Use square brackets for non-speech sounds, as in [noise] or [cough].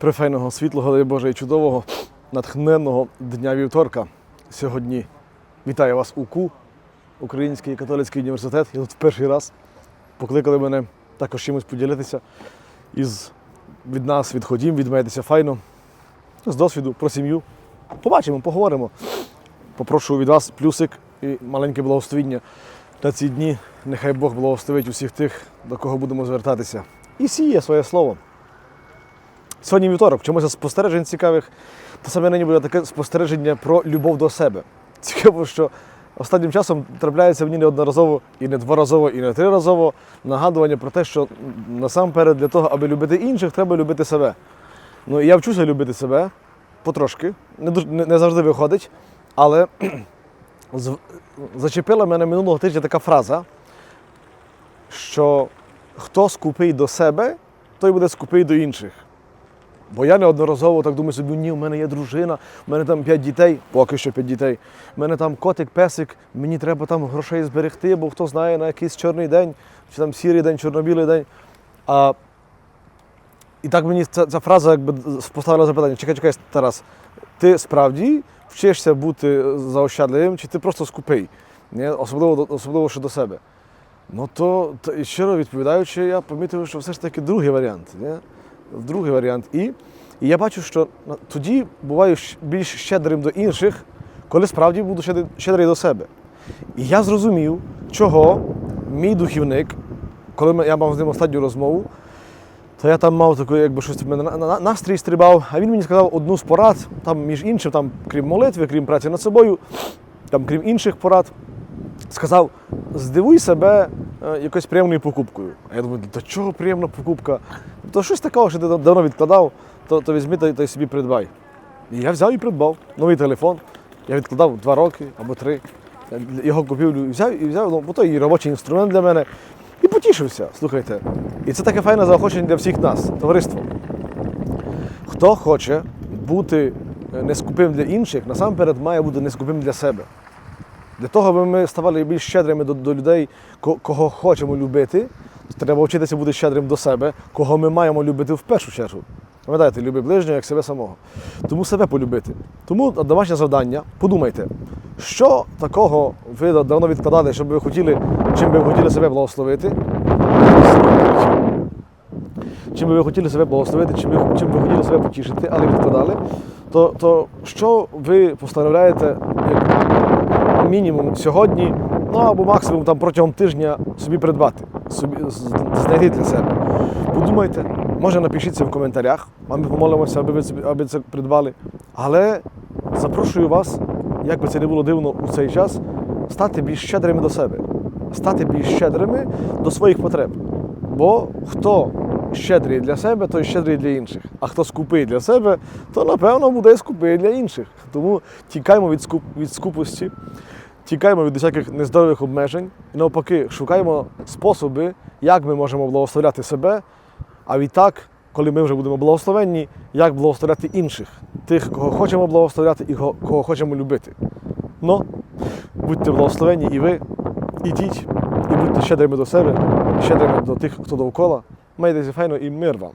прифайного, світлого, дай Боже, і чудового, натхненного дня вівторка. Сьогодні вітаю вас у КУ, Український католицький університет. Я тут в перший раз покликали мене також чимось поділитися із від нас, від ходім, файно, з досвіду про сім'ю. Побачимо, поговоримо. Попрошу від вас плюсик і маленьке благословіння на ці дні. Нехай Бог благословить усіх тих, до кого будемо звертатися. І сіє своє слово. Сьогодні вівторок, чомусь з спостережень цікавих, то саме нині буде таке спостереження про любов до себе. Цікаво, що останнім часом трапляється мені неодноразово і не дворазово, і не триразово нагадування про те, що насамперед для того, аби любити інших, треба любити себе. Ну і я вчуся любити себе потрошки, не, не, не завжди виходить, але [clears throat] зачепила мене минулого тижня така фраза, що хто скупий до себе, той буде скупий до інших. Бо я неодноразово так думаю собі, ні, в мене є дружина, в мене там п'ять дітей, поки що п'ять дітей. В мене там котик, песик, мені треба там грошей зберегти, бо хто знає на якийсь чорний день, чи там сірий день, чорно-білий день. А, і так мені ця, ця фраза якби поставила запитання: чекай, чекай, Тарас, ти справді вчишся бути заощадливим, чи ти просто скупий? Ні? Особливо, особливо щодо себе. Ну то, то щиро відповідаючи, я помітив, що все ж таки другий варіант. Ні? Другий варіант. І, і я бачу, що тоді буваю більш щедрим до інших, коли справді буду щедрий, до себе. І я зрозумів, чого мій духівник, коли я мав з ним останню розмову, то я там мав таку, якби щось в мене на- на- настрій стрибав, а він мені сказав одну з порад, там між іншим, там, крім молитви, крім праці над собою, там, крім інших порад, сказав: здивуй себе якоюсь приємною покупкою. А я думаю, до чого приємна покупка? То щось такого, що ти давно відкладав, то, то візьми та, та собі придбай. І я взяв і придбав новий телефон. Я відкладав два роки або три. Я Його купив і взяв, і взяв, ну, бо то і робочий інструмент для мене. І потішився, слухайте. І це таке файне заохочення для всіх нас, товариство. Хто хоче бути е, нескупим для інших, насамперед має бути нескупим для себе. Для того, аби ми ставали більш щедрими до, до людей, кого хочемо любити, то треба вчитися бути щедрим до себе, кого ми маємо любити в першу чергу. Пам'ятаєте, люби ближнього як себе самого. Тому себе полюбити. Тому домашнє завдання, подумайте, що такого ви давно відкладали, щоб ви хотіли, чим би ви хотіли себе благословити. Чим би ви хотіли себе благословити, чим ви, чим ви хотіли себе потішити, але відкладали, то, то що ви постановляєте мінімум сьогодні, ну або максимум там протягом тижня собі придбати, собі знайти для себе. Подумайте, може напишіться в коментарях, а ми помолимося, аби ви аби це придбали. Але запрошую вас, як би це не було дивно у цей час, стати більш щедрими до себе, стати більш щедрими до своїх потреб. Бо хто щедрий для себе, той щедрий для інших. А хто скупий для себе, то напевно буде скупий для інших. Тому тікаємо від, скуп, від скупості, тікаємо від усяких нездорових обмежень і навпаки, шукаємо способи, як ми можемо благословляти себе, а відтак, коли ми вже будемо благословенні, як благословляти інших, тих, кого хочемо благословляти і кого, хочемо любити. Ну, будьте благословенні і ви, ідіть, і будьте щедрими до себе, щедрими до тих, хто довкола. Майтеся файно і мир вам.